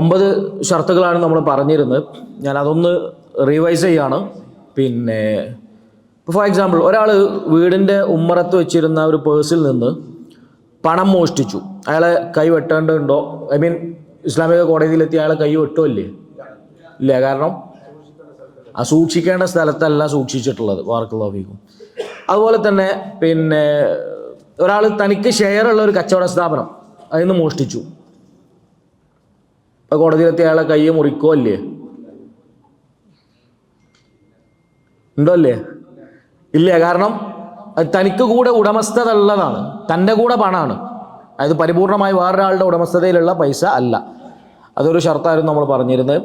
ഒമ്പത് ഷർത്തുകളാണ് നമ്മൾ പറഞ്ഞിരുന്നത്. ഞാൻ അതൊന്ന് റിവൈസ് ചെയ്യാണ്. പിന്നെ ഫോർ എക്സാമ്പിൾ ഒരാൾ വീടിന്റെ ഉമ്മറത്ത് വെച്ചിരുന്ന ഒരു പേഴ്സിൽ നിന്ന് പണം മോഷ്ടിച്ചു. അയാളെ കൈ വെട്ടേണ്ടതുണ്ടോ? ഐ മീൻ ഇസ്ലാമിക കോടതിയിലെത്തി അയാളെ കൈ വെട്ടോ വെട്ടുമല്ലേ ഇല്ല കാരണം ആ സൂക്ഷിക്കേണ്ട സ്ഥലത്തല്ല സൂക്ഷിച്ചിട്ടുള്ളത്. വാർക്കുള്ള അതുപോലെ തന്നെ പിന്നെ ഒരാൾ തനിക്ക് ഷെയർ ഉള്ള ഒരു കച്ചവട സ്ഥാപനം. അതിൽ നിന്ന് മോഷ്ടിച്ചു. അപ്പോൾ കോടതിയിലെത്തി അയാളെ കൈ മുറിക്കോ അല്ലേ? ഉണ്ടോ അല്ലേ? ഇല്ല? കാരണം തനിക്ക് കൂടെ ഉടമസ്ഥത ഉള്ളതാണ് തന്റെ കൂടെ പണമാണ് അതായത് പരിപൂർണമായി വേറൊരാളുടെ ഉടമസ്ഥതയിലുള്ള പൈസ അല്ല. അതൊരു ഷർത്തായിരുന്നു നമ്മൾ പറഞ്ഞിരുന്നത്.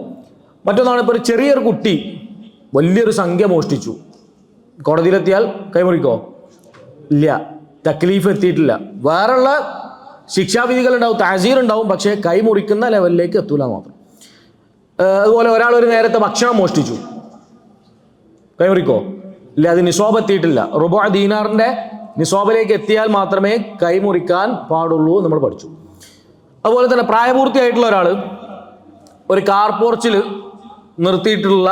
മറ്റൊന്നാണ് ഇപ്പോൾ ഒരു ചെറിയൊരു കുട്ടി വലിയൊരു സംഖ്യ മോഷ്ടിച്ചു. കോടതിയിലെത്തിയാൽ കൈമുറിക്കോ? ഇല്ല. തക്ലീഫ് എത്തിയിട്ടില്ല. വേറെയുള്ള ശിക്ഷാവിധികൾ ഉണ്ടാവും താസീർ ഉണ്ടാവും പക്ഷേ കൈമുറിക്കുന്ന ലെവലിലേക്ക് എത്തൂല മാത്രം. അതുപോലെ ഒരാൾ ഒരു നേരത്തെ ഭക്ഷണം മോഷ്ടിച്ചു. കൈമുറിക്കോ ഇല്ല അത് നിസോബ് എത്തിയിട്ടില്ല. റുബോ ദീനാറിന്റെ നിസോബിലേക്ക് എത്തിയാൽ മാത്രമേ കൈമുറിക്കാൻ പാടുള്ളൂ നമ്മൾ പഠിച്ചു. അതുപോലെ തന്നെ പ്രായപൂർത്തിയായിട്ടുള്ള ഒരാൾ ഒരു കാർ പോർച്ചിൽ നിർത്തിയിട്ടുള്ള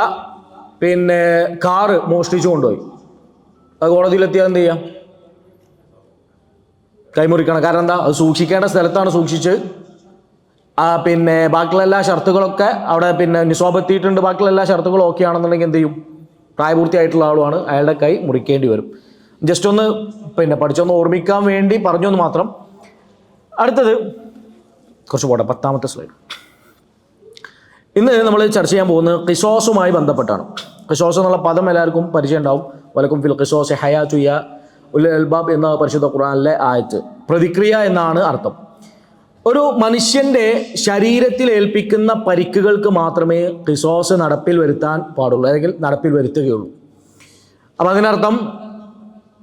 പിന്നെ കാറ് മോഷ്ടിച്ചു കൊണ്ടുപോയി. അത് കോടതിയിലെത്തിയാൽ എന്ത് ചെയ്യാം? കൈമുറിക്കണം. കാരണം എന്താ? അത് സൂക്ഷിക്കേണ്ട സ്ഥലത്താണ് സൂക്ഷിച്ച്. ആ പിന്നെ ബാക്കിയുള്ള എല്ലാ ഷർത്തുകളൊക്കെ അവിടെ പിന്നെ നിസോബ് എത്തിയിട്ടുണ്ട്. ബാക്കിയുള്ള എല്ലാ ഷർത്തുകളും ഓക്കെ ആണെന്നുണ്ടെങ്കിൽ എന്ത് ചെയ്യും? പ്രായപൂർത്തിയായിട്ടുള്ള ആളുമാണ്. അയാളുടെ കൈ മുറിക്കേണ്ടി വരും. ജസ്റ്റ് ഒന്ന് പിന്നെ പഠിച്ചൊന്ന് ഓർമ്മിക്കാൻ വേണ്ടി പറഞ്ഞു എന്ന് മാത്രം. അടുത്തത് കുറച്ച് പോട്ടെ പത്താമത്തെ സ്ലൈഡ് ഇന്ന് നമ്മൾ ചർച്ച ചെയ്യാൻ പോകുന്നത് കിസോസുമായി ബന്ധപ്പെട്ടാണ്. കിസോസ് എന്നുള്ള പദം എല്ലാവർക്കും പരിചയം ഉണ്ടാവും. വലക്കും ഫിൽ കിസോസ് ഹയാ ചുയ്യ ഉൽ അൽബാബ് എന്ന പരിശുദ്ധ ഖുറാനിലെ ആയത്ത്. പ്രതിക്രിയ എന്നാണ് അർത്ഥം. ഒരു മനുഷ്യന്റെ ശരീരത്തിൽ ഏൽപ്പിക്കുന്ന പരിക്കുകൾക്ക് മാത്രമേ റിസോഴ്സ് നടപ്പിൽ വരുത്താൻ പാടുള്ളൂ അല്ലെങ്കിൽ നടപ്പിൽ വരുത്തുകയുള്ളൂ. അപ്പം അതിനർത്ഥം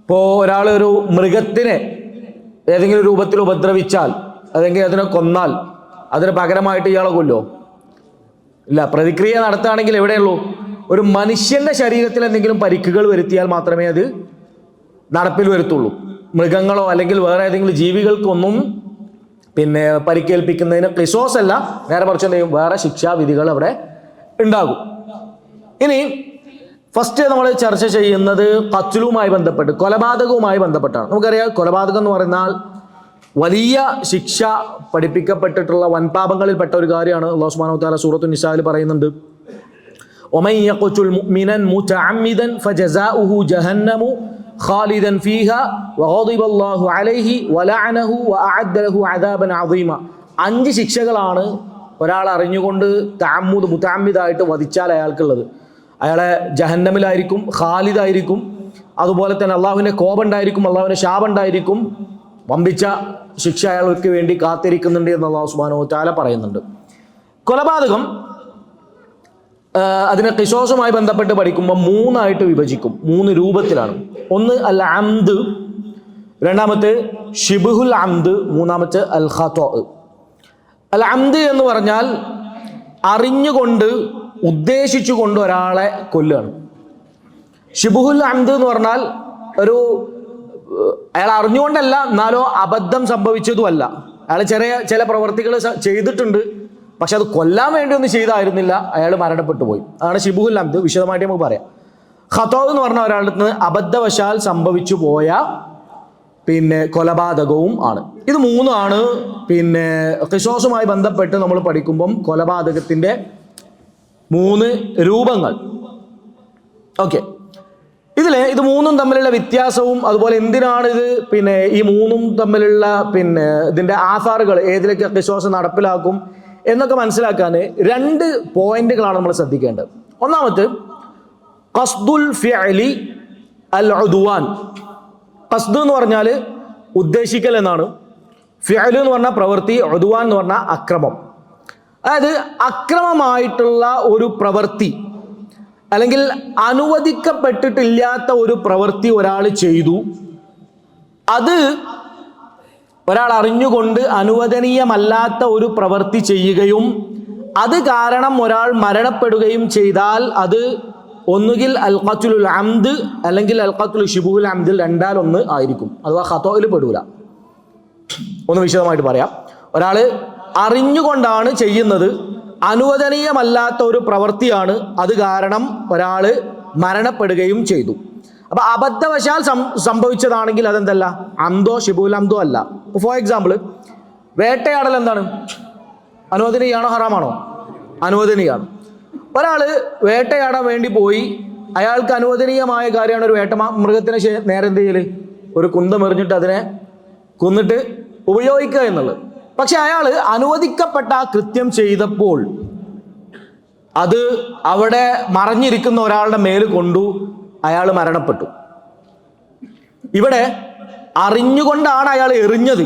ഇപ്പോൾ ഒരാൾ ഒരു മൃഗത്തിനെ ഏതെങ്കിലും രൂപത്തിൽ ഉപദ്രവിച്ചാൽ അല്ലെങ്കിൽ അതിനെ കൊന്നാൽ അതിന് പകരമായിട്ട് ഇയാളെ കൊല്ലോ ഇല്ല പ്രതിക്രിയ നടത്തുകയാണെങ്കിൽ എവിടെയുള്ളൂ? ഒരു മനുഷ്യന്റെ ശരീരത്തിൽ എന്തെങ്കിലും പരിക്കുകൾ വരുത്തിയാൽ മാത്രമേ അത് നടപ്പിൽ വരുത്തുള്ളൂ. മൃഗങ്ങളോ അല്ലെങ്കിൽ വേറെ ഏതെങ്കിലും ജീവികൾക്കൊന്നും പിന്നെ പരിക്കേൽപ്പിക്കുന്നതിന് ക്ലിസോസ് അല്ല നേരെ കുറച്ച് വേറെ ശിക്ഷാവിധികൾ അവിടെ ഉണ്ടാകും. ഇനി ഫസ്റ്റ് നമ്മൾ ചർച്ച ചെയ്യുന്നത് കച്ചിലുമായി ബന്ധപ്പെട്ട് കൊലപാതകവുമായി ബന്ധപ്പെട്ടാണ്. നമുക്കറിയാം കൊലപാതകം എന്ന് പറഞ്ഞാൽ വലിയ ശിക്ഷ പഠിപ്പിക്കപ്പെട്ടിട്ടുള്ള വൻപാപങ്ങളിൽപ്പെട്ട ഒരു കാര്യമാണ് അള്ളാഹു സുബ്ഹാനഹു സൂറത്തു നിസായിൽ പറയുന്നുണ്ട്. ഒമൻ യഖ്തുൽ മുഅ്മിനൻ മുതഅമ്മിദൻ ഫജസാഉഹു ജഹന്നമു ഖാലിദൻ وغضب الله عليه ولعنه واعد له عذابا عظيما അഞ്ച് ശിക്ഷകളാണ് ഒരാൾ അറിഞ്ഞുകൊണ്ട് താമൂദ് ആയിട്ട് വധിച്ചാൽ അയാൾക്കുള്ളത്. അയാളെ ജഹന്നമിലായിരിക്കും ഖാലിദായിരിക്കും അതുപോലെ തന്നെ അള്ളാഹുവിന്റെ കോപുണ്ടായിരിക്കും അള്ളാഹുവിന്റെ ശാപുണ്ടായിരിക്കും വമ്പിച്ച ശിക്ഷ അയാൾക്ക് വേണ്ടി കാത്തിരിക്കുന്നുണ്ട് എന്ന് അള്ളാഹു സുബാനോ ചാല പറയുന്നുണ്ട്. കൊലപാതകം അതിനെ കിശോസുമായി ബന്ധപ്പെട്ട് പഠിക്കുമ്പോൾ മൂന്നായിട്ട് വിഭജിക്കും. മൂന്ന് രൂപത്തിലാണ്. ഒന്ന് അൽ അംദ് രണ്ടാമത്തെ ഷിബുഹുൽ അംദ് മൂന്നാമത്തെ അൽ ഖത്തോ അൽ അംദ് എന്ന് പറഞ്ഞാൽ അറിഞ്ഞുകൊണ്ട് ഉദ്ദേശിച്ചുകൊണ്ട് ഒരാളെ കൊല്ലുകയാണ്. ഷിബുഹുൽ അംദ് എന്ന് പറഞ്ഞാൽ ഒരു അയാൾ അറിഞ്ഞുകൊണ്ടല്ല എന്നാലോ അബദ്ധം സംഭവിച്ചതുമല്ല. അയാൾ ചെറിയ ചില പ്രവർത്തികൾ ചെയ്തിട്ടുണ്ട്. പക്ഷെ അത് കൊല്ലാൻ വേണ്ടി ഒന്നും ചെയ്തായിരുന്നില്ല അയാൾ മരണപ്പെട്ടു പോയി. അതാണ് ഷിബുഹുൽ ഇത് വിശദമായിട്ട് നമുക്ക് പറയാം. ഹത്തോദ് എന്ന് പറഞ്ഞ ഒരാളുടെ നിന്ന് അബദ്ധവശാൽ സംഭവിച്ചു പോയ പിന്നെ കൊലപാതകവും ആണ്. ഇത് മൂന്നാണ്. പിന്നെ കിഷോസുമായി ബന്ധപ്പെട്ട് നമ്മൾ പഠിക്കുമ്പം കൊലപാതകത്തിന്റെ മൂന്ന് രൂപങ്ങൾ. ഓക്കെ. ഇതിലെ ഇത് മൂന്നും തമ്മിലുള്ള വ്യത്യാസവും അതുപോലെ എന്തിനാണ് ഇത്? പിന്നെ ഈ മൂന്നും തമ്മിലുള്ള പിന്നെ ഇതിന്റെ ആധാറുകൾ ഏതിലൊക്കെ ക്രിസോസ് നടപ്പിലാക്കും? എന്നൊക്കെ മനസ്സിലാക്കാൻ രണ്ട് പോയിന്റുകളാണ് നമ്മൾ ശ്രദ്ധിക്കേണ്ടത്. ഒന്നാമത് കസ്ദുൽ ഫിഅലി അൽ ഉദ്വാൻ. ഖസ്ദ് എന്ന് പറഞ്ഞാൽ ഉദ്ദേശിക്കൽ എന്നാണ്. ഫിഅലു എന്ന് പറഞ്ഞാൽ പ്രവൃത്തി ഉദ്വാൻ എന്ന് പറഞ്ഞാൽ അക്രമം. അതായത് അക്രമമായിട്ടുള്ള ഒരു പ്രവൃത്തി അല്ലെങ്കിൽ അനുവദിക്കപ്പെട്ടിട്ടില്ലാത്ത ഒരു പ്രവൃത്തി ഒരാൾ ചെയ്തു. അത് ഒരാൾ അറിഞ്ഞുകൊണ്ട് അനുവദനീയമല്ലാത്ത ഒരു പ്രവൃത്തി ചെയ്യുകയും അത് കാരണം ഒരാൾ മരണപ്പെടുകയും ചെയ്താൽ അത് ഒന്നുകിൽ അൽഖത്തുൽ അംദ് അല്ലെങ്കിൽ അൽഖത്തുൽ ഷിബുൽ അംദിൽ രണ്ടാലൊന്ന് ആയിരിക്കും. അഥവാ ഖത്തോയിൽ പെടൂല. ഒന്ന് വിശദമായിട്ട് പറയാം. ഒരാൾ അറിഞ്ഞുകൊണ്ടാണ് ചെയ്യുന്നത്. അനുവദനീയമല്ലാത്ത ഒരു പ്രവൃത്തിയാണ്. അത് കാരണം ഒരാൾ മരണപ്പെടുകയും ചെയ്തു. അപ്പൊ അബദ്ധവശാൽ സംഭവിച്ചതാണെങ്കിൽ അതെന്തല്ല? അന്തോ ഷിബുലന്തോ അല്ല. ഫോർ എക്സാമ്പിൾ വേട്ടയാടൽ എന്താണ്? അനുവദനീയാണോ ഹറാമാണോ? അനുവദനീയാണ്. ഒരാൾ വേട്ടയാടാൻ വേണ്ടി പോയി അയാൾക്ക് അനുവദനീയമായ കാര്യമാണ് ഒരു വേട്ട മൃഗത്തിനെ നേരെ എന്ത് ചെയ്യൽ? ഒരു കുന്തം എറിഞ്ഞിട്ട് അതിനെ കൊന്നിട്ട് ഉപയോഗിക്കുക എന്നുള്ളത്. പക്ഷെ അയാൾ അനുവദിക്കപ്പെട്ട ആ കൃത്യം ചെയ്തപ്പോൾ അത് അവിടെ മറഞ്ഞിരിക്കുന്ന ഒരാളുടെ മേൽ കൊണ്ടു അയാൾ മരണപ്പെട്ടു. ഇവിടെ അറിഞ്ഞുകൊണ്ടാണ് അയാൾ എറിഞ്ഞത്.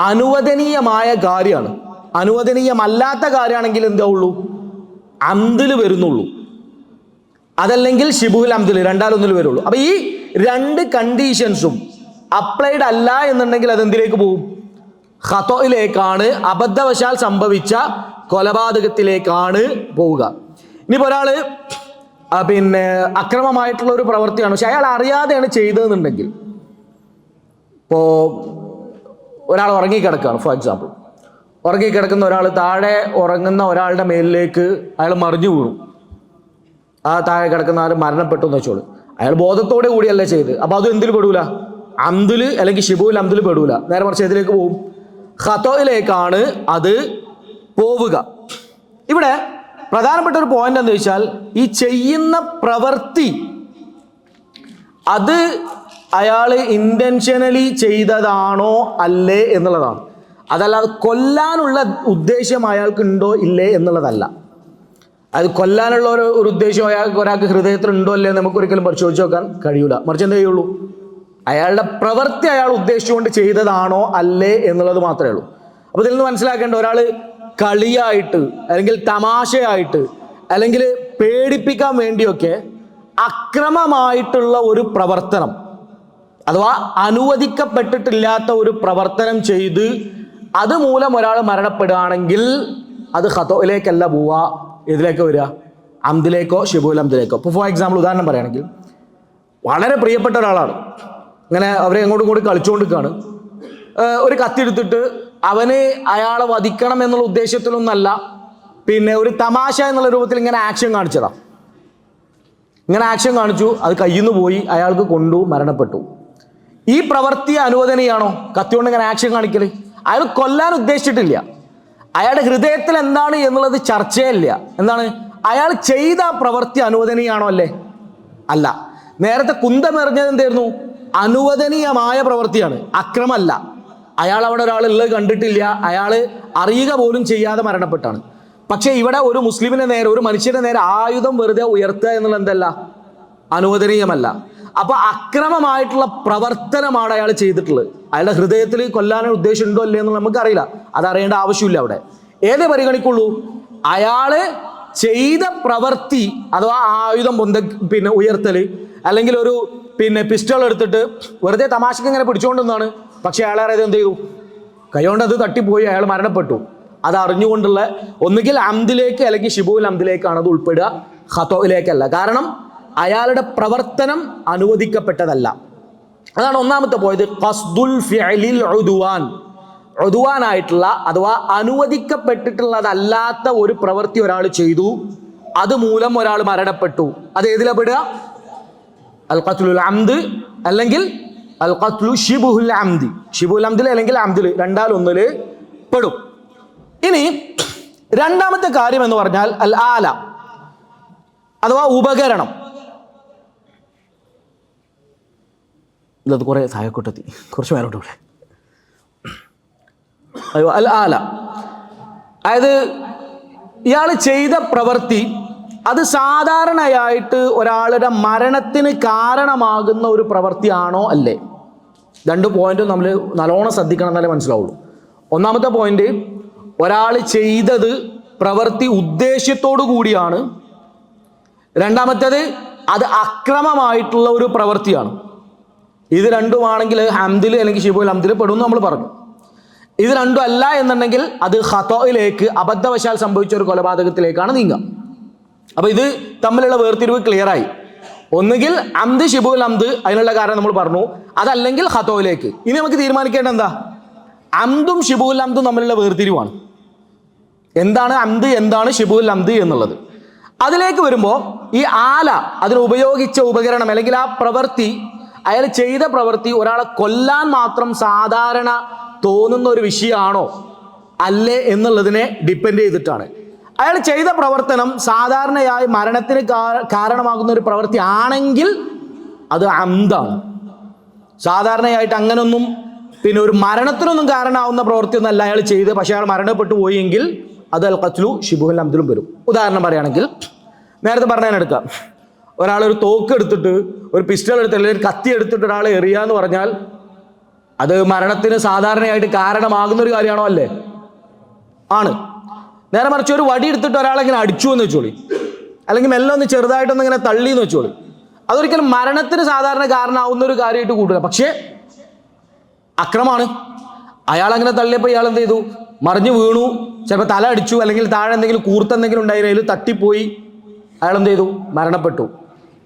അനുവദനീയമായ കാര്യമാണ്. അനുവദനീയമല്ലാത്ത കാര്യമാണെങ്കിൽ എന്താ ഉള്ളൂ? അന്തിൽ വരുന്നുള്ളൂ. അതല്ലെങ്കിൽ ഷിബുൽ അംദിൽ രണ്ടാലൊന്നിൽ വരുള്ളൂ. അപ്പൊ ഈ രണ്ട് കണ്ടീഷൻസും അപ്ലൈഡ് അല്ല എന്നുണ്ടെങ്കിൽ അതെന്തിലേക്ക് പോകും? ഹത്തോയിലേക്കാണ് അബദ്ധവശാൽ സംഭവിച്ച കൊലപാതകത്തിലേക്കാണ് പോവുക. ഇനിയിപ്പോ ഒരാൾ പിന്നെ അക്രമമായിട്ടുള്ള ഒരു പ്രവൃത്തിയാണ്. പക്ഷെ അയാൾ അറിയാതെയാണ് ചെയ്തതെന്നുണ്ടെങ്കിൽ ഇപ്പോൾ ഒരാൾ ഉറങ്ങിക്കിടക്കുകയാണ് ഫോർ എക്സാമ്പിൾ ഉറങ്ങിക്കിടക്കുന്ന ഒരാൾ താഴെ ഉറങ്ങുന്ന ഒരാളുടെ മേലിലേക്ക് അയാൾ മറിഞ്ഞു വീണു. ആ താഴെ കിടക്കുന്ന ആൾ മരണപ്പെട്ടു എന്ന് വെച്ചോളൂ. അയാൾ ബോധത്തോടെ കൂടിയല്ല ചെയ്ത് അപ്പോൾ അതും എന്തിൽ പെടൂല? അന്തിൽ അല്ലെങ്കിൽ ഷിബുവിൽ അന്തിൽ പെടൂല. നേരെ മറിച്ച് ഇതിലേക്ക് പോവും? ഖത്തോയിലേക്കാണ് അത് പോവുക. ഇവിടെ പ്രധാനപ്പെട്ട ഒരു പോയിന്റ് എന്ന് വെച്ചാൽ ഈ ചെയ്യുന്ന പ്രവൃത്തി അത് അയാൾ ഇന്റൻഷനലി ചെയ്തതാണോ അല്ലേ എന്നുള്ളതാണ്. അതല്ലാതെ കൊല്ലാനുള്ള ഉദ്ദേശം അയാൾക്കുണ്ടോ ഇല്ലേ എന്നുള്ളതല്ല. അത് കൊല്ലാനുള്ള ഒരു ഒരു ഉദ്ദേശം അയാൾക്ക് ഒരാൾക്ക് ഹൃദയത്തിൽ ഉണ്ടോ അല്ലേ എന്ന് നമുക്ക് ഒരിക്കലും പരിശോധിച്ച് നോക്കാൻ കഴിയൂല. മറിച്ച് എന്തേ ചെയ്യുള്ളൂ? അയാളുടെ പ്രവൃത്തി അയാൾ ഉദ്ദേശിച്ചുകൊണ്ട് ചെയ്തതാണോ അല്ലേ എന്നുള്ളത് മാത്രമേ ഉള്ളൂ. അപ്പോൾ ഇതിൽ നിന്ന് മനസ്സിലാക്കേണ്ട ഒരാൾ കളിയായിട്ട് അല്ലെങ്കിൽ തമാശയായിട്ട് അല്ലെങ്കിൽ പേടിപ്പിക്കാൻ വേണ്ടിയൊക്കെ അക്രമമായിട്ടുള്ള ഒരു പ്രവർത്തനം അഥവാ അനുവദിക്കപ്പെട്ടിട്ടില്ലാത്ത ഒരു പ്രവർത്തനം ചെയ്ത് അതുമൂലം ഒരാൾ മരണപ്പെടുകയാണെങ്കിൽ അത് ഹതോയിലേക്കല്ല പോവുക ഇതിലേക്ക് വരിക? അംദിലേക്കോ ഷിബുൽ അംദിലേക്കോ ഇപ്പോൾ ഫോർ എക്സാമ്പിൾ ഉദാഹരണം പറയുകയാണെങ്കിൽ വളരെ പ്രിയപ്പെട്ട ഒരാളാണ്. ഇങ്ങനെ അവരെ അങ്ങോട്ടും ഇങ്ങോട്ടും കളിച്ചുകൊണ്ടിരിക്കുകയാണ്. ഒരു കത്തിയെടുത്തിട്ട് അവന് അയാളെ വധിക്കണം എന്നുള്ള ഉദ്ദേശത്തിലൊന്നല്ല. പിന്നെ ഒരു തമാശ എന്നുള്ള രൂപത്തിൽ ഇങ്ങനെ ആക്ഷൻ കാണിച്ചതാ. ഇങ്ങനെ ആക്ഷൻ കാണിച്ചു. അത് കയ്യിൽ നിന്ന് പോയി. അയാൾക്ക് കൊണ്ടു മരണപ്പെട്ടു. ഈ പ്രവൃത്തി അനുവദനീയാണോ? കത്തിയോണ്ട് ഇങ്ങനെ ആക്ഷൻ കാണിക്കൽ? അയാൾ കൊല്ലാൻ ഉദ്ദേശിച്ചിട്ടില്ല. അയാളുടെ ഹൃദയത്തിൽ എന്താണ് എന്നുള്ളത് ചർച്ചയല്ല എന്താണ്? അയാൾ ചെയ്ത പ്രവൃത്തി അനുവദനീയാണോ അല്ലേ? അല്ല. നേരത്തെ കുന്തമെറിഞ്ഞത് എന്തായിരുന്നു? അനുവദനീയമായ പ്രവൃത്തിയാണ്. അക്രമല്ല അയാൾ അവിടെ ഒരാളുള്ളത് കണ്ടിട്ടില്ല. അയാൾ അറിയുക പോലും ചെയ്യാതെ മരണപ്പെട്ടാണ്. പക്ഷേ ഇവിടെ ഒരു മുസ്ലിമിന്റെ നേരെ ഒരു മനുഷ്യന്റെ നേരെ ആയുധം വെറുതെ ഉയർത്തുക എന്നുള്ളത് എന്തല്ല? അനുവദനീയമല്ല. അപ്പൊ അക്രമമായിട്ടുള്ള പ്രവർത്തനമാണ് അയാൾ ചെയ്തിട്ടുള്ളത്. അയാളുടെ ഹൃദയത്തിൽ കൊല്ലാനുള്ള ഉദ്ദേശം ഉണ്ടോ അല്ലേ എന്ന് നമുക്കറിയില്ല. അത് അറിയേണ്ട ആവശ്യമില്ല അവിടെ. ഏതേ പരിഗണിക്കുള്ളൂ? അയാൾ ചെയ്ത പ്രവൃത്തി അഥവാ ആയുധം പൊന്ത പിന്നെ ഉയർത്തൽ അല്ലെങ്കിൽ ഒരു പിന്നെ പിസ്റ്റൾ എടുത്തിട്ട് വെറുതെ തമാശക്ക് ഇങ്ങനെ പിടിച്ചുകൊണ്ടെന്നാണ് പക്ഷെ അയാൾ അറിയാതെ എന്ത് ചെയ്തു? കൈകൊണ്ട് അത് തട്ടിപ്പോയി അയാൾ മരണപ്പെട്ടു. അത് അറിഞ്ഞുകൊണ്ടുള്ള ഒന്നുകിൽ അംദിലേക്ക് അല്ലെങ്കിൽ ഷിബുൽ അംദിലേക്കാണ് അത് ഉൾപ്പെടുക ഹത്തോയിലേക്കല്ല കാരണം അയാളുടെ പ്രവർത്തനം അനുവദിക്കപ്പെട്ടതല്ല. അതാണ് ഒന്നാമത്തെ പോയത് ഖസ്ദുൽ ഫിഅലിൽ ഉദുവാൻ. അഥവാ അനുവദിക്കപ്പെട്ടിട്ടുള്ളതല്ലാത്ത ഒരു പ്രവൃത്തി ഒരാൾ ചെയ്തു. അതുമൂലം ഒരാൾ മരണപ്പെട്ടു. അത് ഏതിലപ്പെടുക അൽ ഖത്ലുൽ അംദ് അല്ലെങ്കിൽ അൽ ഖത്ലു ഷിബുഹുൽ അംദി. ഷിബുൽ അംദിൽ അല്ലെങ്കിൽ അംദിൽ രണ്ടാലൊന്നിൽ പെടും. ഇനി രണ്ടാമത്തെ കാര്യം എന്ന് പറഞ്ഞാൽ അൽ ആല അഥവാ ഉപകരണം. ഇതത് കുറെ സഹായക്കൂട്ടത്തി കുറച്ച് മേലോട്ട് കൂടെ അയ്യോ അൽ ആല. അതായത് ഇയാൾ ചെയ്ത പ്രവൃത്തി അത് സാധാരണയായിട്ട് ഒരാളുടെ മരണത്തിന് കാരണമാകുന്ന ഒരു പ്രവൃത്തിയാണോ അല്ലേ? രണ്ട് പോയിന്റും നമ്മൾ നല്ലോണം ശ്രദ്ധിക്കണം എന്നാലേ മനസ്സിലാവുള്ളൂ. ഒന്നാമത്തെ പോയിന്റ് ഒരാൾ ചെയ്തത് പ്രവൃത്തി ഉദ്ദേശ്യത്തോടു കൂടിയാണ്. രണ്ടാമത്തേത് അത് അക്രമമായിട്ടുള്ള ഒരു പ്രവൃത്തിയാണ്. ഇത് രണ്ടുമാണെങ്കിൽ ഹംദിൽ അല്ലെങ്കിൽ ഷിബുൽ ഹംദിൽ പെടും നമ്മൾ പറഞ്ഞു. ഇത് രണ്ടും അല്ല എന്നുണ്ടെങ്കിൽ അത് ഹത്തോയിലേക്ക് അബദ്ധവശാൽ സംഭവിച്ച ഒരു കൊലപാതകത്തിലേക്കാണ് നീങ്ങുക. അപ്പോൾ ഇത് തമ്മിലുള്ള വേർതിരിവ് ക്ലിയറായി ഒന്നുകിൽ അംദ് ഷിബുൽ അംദ് അതിനുള്ള കാരണം നമ്മൾ പറഞ്ഞു. അതല്ലെങ്കിൽ ഹത്തോയിലേക്ക് ഇനി നമുക്ക് തീരുമാനിക്കേണ്ട എന്താ? അന്തും ഷിബുൽ അന്തും തമ്മിലുള്ള വേർതിരിവാണ്. എന്താണ് അന്ത് എന്താണ് ഷിബുൽ അന്ത് എന്നുള്ളത്. അതിലേക്ക് വരുമ്പോൾ ഈ ആല അതിന് ഉപയോഗിച്ച ഉപകരണം അല്ലെങ്കിൽ ആ പ്രവൃത്തി അയാൾ ചെയ്ത പ്രവൃത്തി ഒരാളെ കൊല്ലാൻ മാത്രം സാധാരണ തോന്നുന്ന ഒരു വിഷയമാണോ? അല്ലേ എന്നുള്ളതിനെ ഡിപ്പെൻഡ് ചെയ്തിട്ടാണ്. അയാൾ ചെയ്ത പ്രവർത്തനം സാധാരണയായി മരണത്തിന് കാരണമാകുന്ന ഒരു പ്രവൃത്തി ആണെങ്കിൽ അത് അന്താണ് സാധാരണയായിട്ട് അങ്ങനൊന്നും പിന്നെ ഒരു മരണത്തിനൊന്നും കാരണമാവുന്ന അല്ല അയാൾ ചെയ്ത് പക്ഷേ അയാൾ മരണപ്പെട്ടു പോയെങ്കിൽ അത് അൽ ഖത്ലു ഷിബുൽ അബ്ദുലും വരും. ഉദാഹരണം പറയുകയാണെങ്കിൽ നേരത്തെ പറഞ്ഞാൽ എടുക്കാം. ഒരാൾ ഒരു തോക്ക് എടുത്തിട്ട് ഒരു പിസ്റ്റൾ എടുത്ത് അല്ലെങ്കിൽ ഒരു കത്തി എടുത്തിട്ട് ഒരാളെ എറിയാന്ന് പറഞ്ഞാൽ അത് മരണത്തിന് സാധാരണയായിട്ട് കാരണമാകുന്ന ഒരു കാര്യമാണോ അല്ലേ? ആണ്. നേരെ മറിച്ച് ഒരു വടി എടുത്തിട്ട് ഒരാളെ ഇങ്ങനെ അടിച്ചു എന്ന് വെച്ചോളി. അല്ലെങ്കിൽ മെല്ലെ ഒന്ന് ചെറുതായിട്ടൊന്ന് ഇങ്ങനെ തള്ളി എന്ന് വെച്ചോളി. അതൊരിക്കലും മരണത്തിന് സാധാരണ കാരണമാവുന്ന ഒരു കാര്യമായിട്ട് കൂട്ടുക പക്ഷേ അക്രമാണ് അയാൾ അങ്ങനെ തള്ളിയപ്പോൾ ഇയാൾ എന്ത് ചെയ്തു? മറിഞ്ഞു വീണു. ചിലപ്പോൾ തല അടിച്ചു അല്ലെങ്കിൽ താഴെ എന്തെങ്കിലും കൂർത്തെന്തെങ്കിലും ഉണ്ടായിരുന്നു അതിൽ തട്ടിപ്പോയി. അയാൾ എന്ത് ചെയ്തു? മരണപ്പെട്ടു.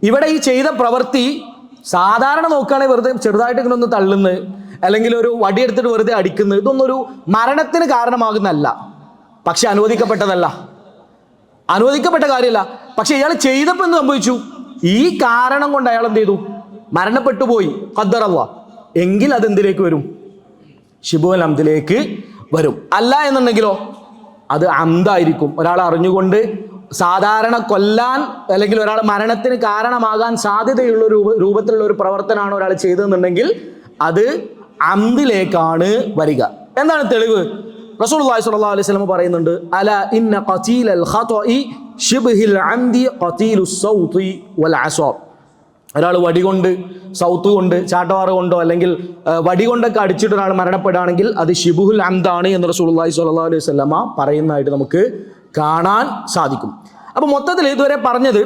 ഇവിടെ ഈ ചെയ്ത പ്രവൃത്തി സാധാരണ നോക്കുകയാണെങ്കിൽ വെറുതെ ചെറുതായിട്ട് ഇങ്ങനെ ഒന്ന് തള്ളുന്നത് അല്ലെങ്കിൽ ഒരു വടിയെടുത്തിട്ട് വെറുതെ അടിക്കുന്നത് ഒരു മരണത്തിന് കാരണമാകുന്നല്ല പക്ഷെ അനുവദിക്കപ്പെട്ടതല്ല. അനുവദിക്കപ്പെട്ട കാര്യമല്ല. പക്ഷെ ഇയാൾ ചെയ്തപ്പോൾ എന്ത് സംഭവിച്ചു? ഈ കാരണം കൊണ്ട് അയാൾ എന്ത് ചെയ്തു? മരണപ്പെട്ടു പോയി ഖദ്ദറല്ല. എങ്കിൽ അതെന്തിലേക്ക് വരും? ഷിബുൽ അംദിലേക്ക് വരും. അല്ല എന്നുണ്ടെങ്കിലോ അത് അന്തായിരിക്കും. ഒരാൾ അറിഞ്ഞുകൊണ്ട് സാധാരണ കൊല്ലാൻ അല്ലെങ്കിൽ ഒരാൾ മരണത്തിന് കാരണമാകാൻ സാധ്യതയുള്ള രൂപ- രൂപത്തിലുള്ള ഒരു പ്രവർത്തനമാണ് ഒരാൾ ചെയ്തതെന്നുണ്ടെങ്കിൽ അത് അന്തിലേക്കാണ് വരിക. എന്താണ് തെളിവ്? റസൂൽ അലൈഹി പറയുന്നുണ്ട് അല ഇന്ന അംദി വൽ അസാബ് ഒരാൾ വടികൊണ്ട് സൗത്ത് കൊണ്ട് ചാട്ടവാറ് കൊണ്ടോ അല്ലെങ്കിൽ വടി കൊണ്ടൊക്കെ അടിച്ചിട്ട് ഒരാൾ മരണപ്പെടുകയാണെങ്കിൽ അത് ഷിബുഹുൽ അംദാണ് എന്ന് റസൂലുള്ളാഹി സ്വല്ലല്ലാഹു അലൈഹി സ്വലമ പറയുന്നതായിട്ട് നമുക്ക് കാണാൻ സാധിക്കും. അപ്പോൾ മൊത്തത്തിൽ ഇതുവരെ പറഞ്ഞത്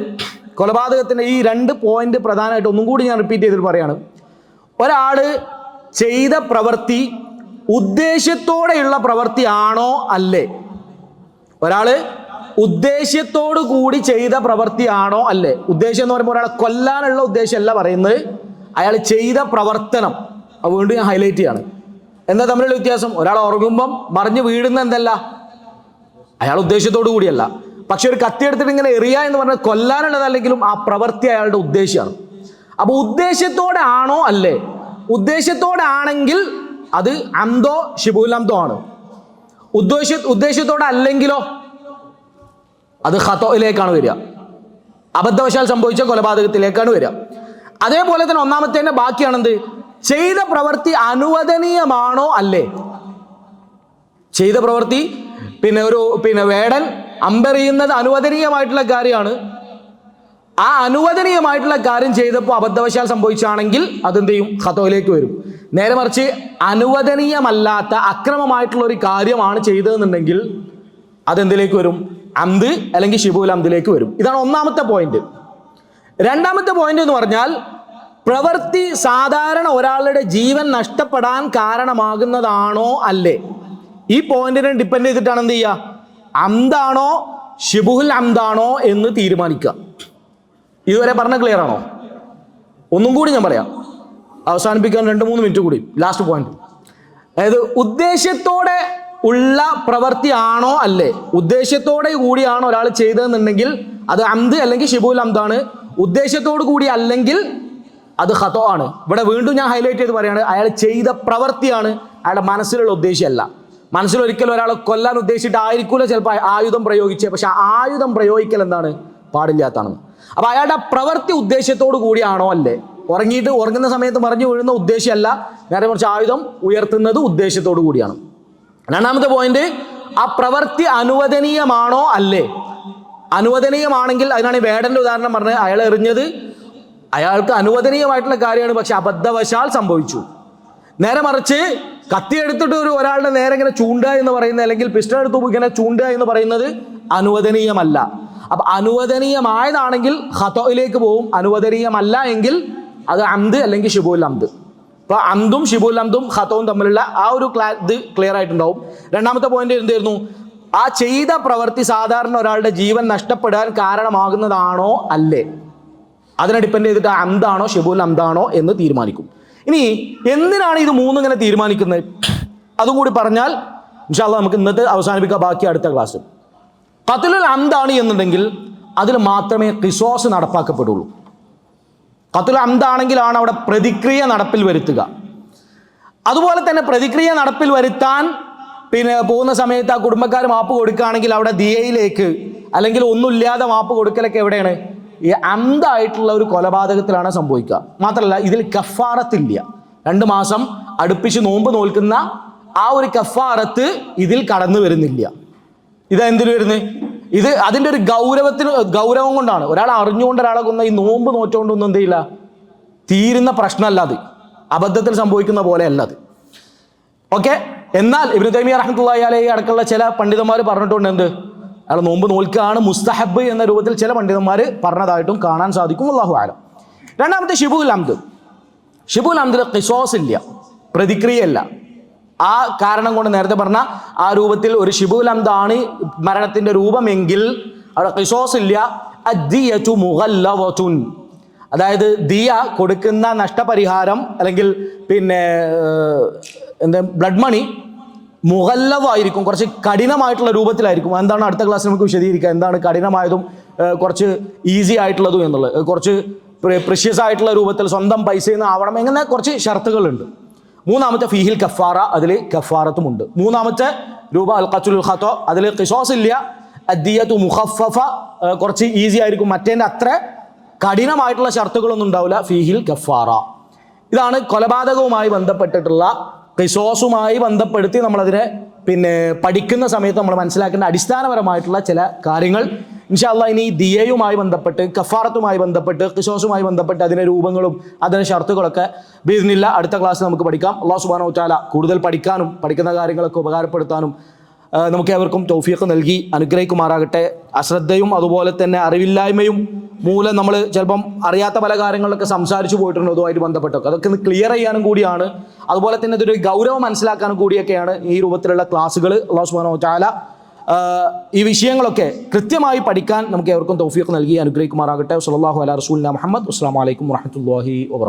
കൊലപാതകത്തിന്റെ ഈ രണ്ട് പോയിന്റ് പ്രധാനമായിട്ട് ഒന്നും കൂടി ഞാൻ റിപ്പീറ്റ് ചെയ്തിട്ട് പറയാണ്. ഒരാൾ ചെയ്ത പ്രവൃത്തി ഉദ്ദേശ്യത്തോടെയുള്ള പ്രവൃത്തിയാണോ അല്ലേ? ഒരാൾ ഉദ്ദേശ്യത്തോടു കൂടി ചെയ്ത പ്രവൃത്തിയാണോ അല്ലേ? ഉദ്ദേശം എന്ന് പറയുമ്പോൾ ഒരാളെ കൊല്ലാനുള്ള ഉദ്ദേശമല്ല പറയുന്നത്. അയാൾ ചെയ്ത പ്രവർത്തനം. വീണ്ടും ഞാൻ ഹൈലൈറ്റ് ചെയ്യാണ്. എന്താ തമ്മിലുള്ള വ്യത്യാസം? ഒരാൾ ഉറങ്ങുമ്പം മറിഞ്ഞ് വീഴുന്ന എന്തല്ല? അയാൾ ഉദ്ദേശത്തോടു കൂടിയല്ല. പക്ഷെ ഒരു കത്തി എടുത്തിട്ട് ഇങ്ങനെ എറിയ എന്ന് പറഞ്ഞാൽ കൊല്ലാനുള്ളതല്ലെങ്കിലും ആ പ്രവൃത്തി അയാളുടെ ഉദ്ദേശമാണ് അപ്പൊ ഉദ്ദേശ്യത്തോടെ ആണോ അല്ലേ? ഉദ്ദേശത്തോടെ ആണെങ്കിൽ അത് അന്തോ ഷിബുൽ അന്തോ ആണ്. ഉദ്ദേശ ഉദ്ദേശത്തോടെ അല്ലെങ്കിലോ അത് ഹത്തോയിലേക്കാണ് വരിക. അബദ്ധവശാൽ സംഭവിച്ച കൊലപാതകത്തിലേക്കാണ് വരിക. അതേപോലെ തന്നെ ഒന്നാമത്തേന്റെ ബാക്കിയാണെന്ത്? ചെയ്ത പ്രവൃത്തി അനുവദനീയമാണോ അല്ലേ? ചെയ്ത പ്രവൃത്തി പിന്നെ ഒരു പിന്നെ വേടൻ അമ്പെറിയുന്നത് അനുവദനീയമായിട്ടുള്ള കാര്യമാണ്. ആ അനുവദനീയമായിട്ടുള്ള കാര്യം ചെയ്തപ്പോൾ അബദ്ധവശാൽ സംഭവിച്ചാണെങ്കിൽ അതെന്ത് ചെയ്യും? ഹത്തോയിലേക്ക് വരും. നേരെ മറിച്ച് അനുവദനീയമല്ലാത്ത അക്രമമായിട്ടുള്ള ഒരു കാര്യമാണ് ചെയ്തതെന്നുണ്ടെങ്കിൽ അതെന്തിലേക്ക് വരും? അന്ത് അല്ലെങ്കിൽ ഷിബുൽ അന്തിലേക്ക് വരും. ഇതാണ് ഒന്നാമത്തെ പോയിന്റ് രണ്ടാമത്തെ പോയിന്റ് എന്ന് പറഞ്ഞാൽ പ്രവൃത്തി സാധാരണ ഒരാളുടെ ജീവൻ നഷ്ടപ്പെടാൻ കാരണമാകുന്നതാണോ അല്ലേ? ഈ പോയിന്റിനെ ഡിപ്പെൻഡ് ചെയ്തിട്ടാണ് എന്ത് ചെയ്യുക? അന്താണോ ഷിബുഹുൽ അന്താണോ എന്ന് തീരുമാനിക്കുക. ഇതുവരെ പറഞ്ഞ ക്ലിയർ ആണോ? ഒന്നും കൂടി ഞാൻ പറയാം. അവസാനിപ്പിക്കാൻ രണ്ട് മൂന്ന് മിനിറ്റ് കൂടി. ലാസ്റ്റ് പോയിന്റ് അതായത് ഉദ്ദേശ്യത്തോടെ ഉള്ള പ്രവൃത്തിയാണോ അല്ലേ? ഉദ്ദേശ്യത്തോടെ കൂടിയാണോ ഒരാൾ ചെയ്തതെന്നുണ്ടെങ്കിൽ അത് അന്ത് അല്ലെങ്കിൽ ഷിബുൽ അന്താണ് ഉദ്ദേശ്യത്തോടു കൂടി അല്ലെങ്കിൽ അത് ഹതോ ആണ്. ഇവിടെ വീണ്ടും ഞാൻ ഹൈലൈറ്റ് ചെയ്ത് പറയാണ് അയാൾ ചെയ്ത പ്രവൃത്തിയാണ് അയാളുടെ മനസ്സിലുള്ള ഉദ്ദേശ്യമല്ല മനസ്സിൽ ഒരിക്കലും ഒരാളെ കൊല്ലാൻ ഉദ്ദേശിച്ചിട്ടായിരിക്കില്ല ചിലപ്പോൾ ആയുധം പ്രയോഗിച്ച് പക്ഷെ ആയുധം പ്രയോഗിക്കൽ എന്താണ്? പാടില്ലാത്തതാണ്. അപ്പോൾ അയാളുടെ പ്രവൃത്തി ഉദ്ദേശത്തോടു കൂടിയാണോ അല്ലേ? ഉറങ്ങിയിട്ട് ഉറങ്ങുന്ന സമയത്ത് മറിഞ്ഞു വീഴുന്ന ഉദ്ദേശ്യമല്ല നേരെ കുറച്ച് ആയുധം ഉയർത്തുന്നത് ഉദ്ദേശത്തോടു കൂടിയാണ്. രണ്ടാമത്തെ പോയിന്റ് ആ പ്രവൃത്തി അനുവദനീയമാണോ അല്ലേ? അനുവദനീയമാണെങ്കിൽ അതിനാണ് വേടന്റെ ഉദാഹരണം പറഞ്ഞത്. അയാൾ എറിഞ്ഞത്. അയാൾക്ക് അനുവദനീയമായിട്ടുള്ള കാര്യമാണ് പക്ഷെ അബദ്ധവശാൽ സംഭവിച്ചു. നേരെ മറിച്ച് കത്തി എടുത്തിട്ട് ഒരു ഒരാളുടെ നേരെ ഇങ്ങനെ ചൂണ്ടുക എന്ന് പറയുന്നത് അല്ലെങ്കിൽ പിസ്റ്റൾ എടുത്ത് ഇങ്ങനെ ചൂണ്ടുക എന്ന് പറയുന്നത് അനുവദനീയമല്ല. അപ്പൊ അനുവദനീയമായതാണെങ്കിൽ ഹത്തോയിലേക്ക് പോവും. അനുവദനീയമല്ല എങ്കിൽ അത് അന്ത് അല്ലെങ്കിൽ ഷിബുൽ അന്ത് അപ്പൊ അന്തും ഷിബുൽ അന്തും ഹത്തവും തമ്മിലുള്ള ആ ഒരു ക്ലാ ഇത് ക്ലിയർ ആയിട്ടുണ്ടാവും. രണ്ടാമത്തെ പോയിന്റ് എന്തായിരുന്നു ആ ചെയ്ത പ്രവൃത്തി സാധാരണ ഒരാളുടെ ജീവൻ നഷ്ടപ്പെടാൻ കാരണമാകുന്നതാണോ അല്ലേ? അതിനെ ഡിപ്പെൻഡ് ചെയ്തിട്ട് അന്താണോ ഷിബുൽ അന്താണോ എന്ന് തീരുമാനിക്കും. ഇനി എന്തിനാണ് ഇത് മൂന്നും ഇങ്ങനെ തീരുമാനിക്കുന്നത്? അതും കൂടി പറഞ്ഞാൽ ഇൻഷാല്ല നമുക്ക് ഇന്നത്തെ അവസാനിപ്പിക്കാം ബാക്കി അടുത്ത ക്ലാസ്. കത്തിലുൽ അന്താണ് എന്നുണ്ടെങ്കിൽ അതിൽ മാത്രമേ റിസോഴ്സ് നടപ്പാക്കപ്പെടുള്ളൂ. കത്തുൽ അംദാണെങ്കിലാണ് അവിടെ പ്രതിക്രിയ നടപ്പിൽ വരുത്തുക. അതുപോലെ തന്നെ പ്രതിക്രിയ നടപ്പിൽ വരുത്താൻ പിന്നെ പോകുന്ന സമയത്ത് ആ കുടുംബക്കാർ മാപ്പ് കൊടുക്കുകയാണെങ്കിൽ അവിടെ ദിയയിലേക്ക് അല്ലെങ്കിൽ ഒന്നുമില്ലാതെ മാപ്പ് കൊടുക്കലൊക്കെ എവിടെയാണ്? ഈ അന്തായിട്ടുള്ള ഒരു കൊലപാതകത്തിലാണ് സംഭവിക്കുക. മാത്രമല്ല ഇതിൽ കഫാറത്തില്ല. രണ്ട് മാസം അടുപ്പിച്ച് നോമ്പ് നോൽക്കുന്ന ആ ഒരു കഫാറത്ത് ഇതിൽ കടന്നു വരുന്നില്ല. ഇതെന്തിനു വരുന്നത്? ഇത് അതിന്റെ ഒരു ഗൗരവത്തിന് ഗൗരവം കൊണ്ടാണ്. ഒരാൾ അറിഞ്ഞുകൊണ്ട് ഒരാളെ കൊന്ന ഈ നോമ്പ് നോറ്റുകൊണ്ടൊന്നും എന്ത് ചെയ്യില്ല? തീരുന്ന പ്രശ്നമല്ല അത്. അബദ്ധത്തിൽ സംഭവിക്കുന്ന പോലെ അല്ല അത്. ഓക്കെ? എന്നാൽ ഇബ്നു തൈമിയ റഹ്മത്തുള്ളാഹി അലൈഹി അടക്കമുള്ള ചില പണ്ഡിതന്മാർ പറഞ്ഞിട്ടുണ്ട് എന്ത്? അയാൾ നോമ്പ് നോൽക്കുകയാണ് മുസ്തഹബ് എന്ന രൂപത്തിൽ ചില പണ്ഡിതന്മാർ പറഞ്ഞതായിട്ടും കാണാൻ സാധിക്കും. അള്ളാഹു ആലം രണ്ടാമത്തെ ഷിബുൽ അംദ്. ഷിബുൽ അംദിൽ ഖിസോസ് ഇല്ല പ്രതിക്രിയയല്ല. ആ കാരണം കൊണ്ട് നേരത്തെ പറഞ്ഞ ആ രൂപത്തിൽ ഒരു ഷിബുൽ അംദാണ് മരണത്തിന്റെ രൂപമെങ്കിൽ അവിടെ ഖിസോസ് ഇല്ല അദ്ദിയതു മുഗല്ലവതുൻ അതായത് ദിയ കൊടുക്കുന്ന നഷ്ടപരിഹാരം അല്ലെങ്കിൽ പിന്നെ എന്താ ബ്ലഡ് മണി മുഹല്ലവായിരിക്കും കുറച്ച് കഠിനമായിട്ടുള്ള രൂപത്തിലായിരിക്കും. എന്താണ് അടുത്ത ക്ലാസ്സിൽ നമുക്ക് വിശദീകരിക്കുക എന്താണ് കഠിനമായതും കുറച്ച് ഈസി ആയിട്ടുള്ളതും എന്നുള്ളത്. കുറച്ച് പ്രിഷ്യസ് ആയിട്ടുള്ള രൂപത്തിൽ സ്വന്തം നിന്ന് ആവണം. എങ്ങനെ കുറച്ച് ഷർത്തുകളുണ്ട്. മൂന്നാമത്തെ ഫീഹിൽ കഫാറ അതിൽ കഫാറത്തുമുണ്ട്. മൂന്നാമത്തെ രൂപ അൽ ഖത്തുൽ ഖത്തോ അതിൽ ഖിസോസ് ഇല്ല അദ്ദിയത്തു മുഖഫഫ കുറച്ച് ഈസി ആയിരിക്കും. മറ്റേന്റെ അത്ര കഠിനമായിട്ടുള്ള ഷർത്തുകളൊന്നും ഉണ്ടാവില്ല ഫീഹിൽ കഫാറ. ഇതാണ് കൊലപാതകവുമായി ബന്ധപ്പെട്ടിട്ടുള്ള റിസോഴ്സുമായി ബന്ധപ്പെടുത്തി നമ്മളതിനെ പിന്നെ പഠിക്കുന്ന സമയത്ത് നമ്മൾ മനസ്സിലാക്കേണ്ട അടിസ്ഥാനപരമായിട്ടുള്ള ചില കാര്യങ്ങൾ. ഇൻഷാല്ല ഇനി ദിയയുമായി ബന്ധപ്പെട്ട് കഫാറത്തുമായി ബന്ധപ്പെട്ട് കിശോസുമായി ബന്ധപ്പെട്ട് അതിന്റെ രൂപങ്ങളും അതിന്റെ ഷർത്തുകളൊക്കെ ബീർന്നില്ല അടുത്ത ക്ലാസ് നമുക്ക് പഠിക്കാം. അള്ളാഹു സുബാനോ ചാല കൂടുതൽ പഠിക്കാനും പഠിക്കുന്ന കാര്യങ്ങളൊക്കെ ഉപകാരപ്പെടുത്താനും നമുക്ക് ഏവർക്കും തൗഫീഖ് നൽകി അനുഗ്രഹിക്കുമാറാകട്ടെ. അശ്രദ്ധയും അതുപോലെ തന്നെ അറിവില്ലായ്മയും മൂലം നമ്മൾ ചിലപ്പം അറിയാത്ത പല കാര്യങ്ങളിലൊക്കെ സംസാരിച്ചു പോയിട്ടുണ്ട് അതുമായിട്ട് ബന്ധപ്പെട്ടൊക്കെ. അതൊക്കെ ഒന്ന് ക്ലിയർ ചെയ്യാനും കൂടിയാണ്. അതുപോലെ തന്നെ ഇതൊരു ഗൗരവം മനസ്സിലാക്കാനും കൂടിയൊക്കെയാണ് ഈ രൂപത്തിലുള്ള ക്ലാസ്സുകൾ. അള്ളാഹു സുബാനോ ചാല ഈ വിഷയങ്ങളൊക്കെ കൃത്യമായി പഠിക്കാൻ നമുക്ക് ഏവർക്കും തൗഫീഖ് നൽകി അനുഗ്രഹിക്കുമാറാകട്ടെ. സല്ലല്ലാഹു അലാ റസൂലിന മുഹമ്മദ്. അസ്സാം വലൈക്കും വറഹ്മത്തുള്ളാഹി വാബർക്കാത്തു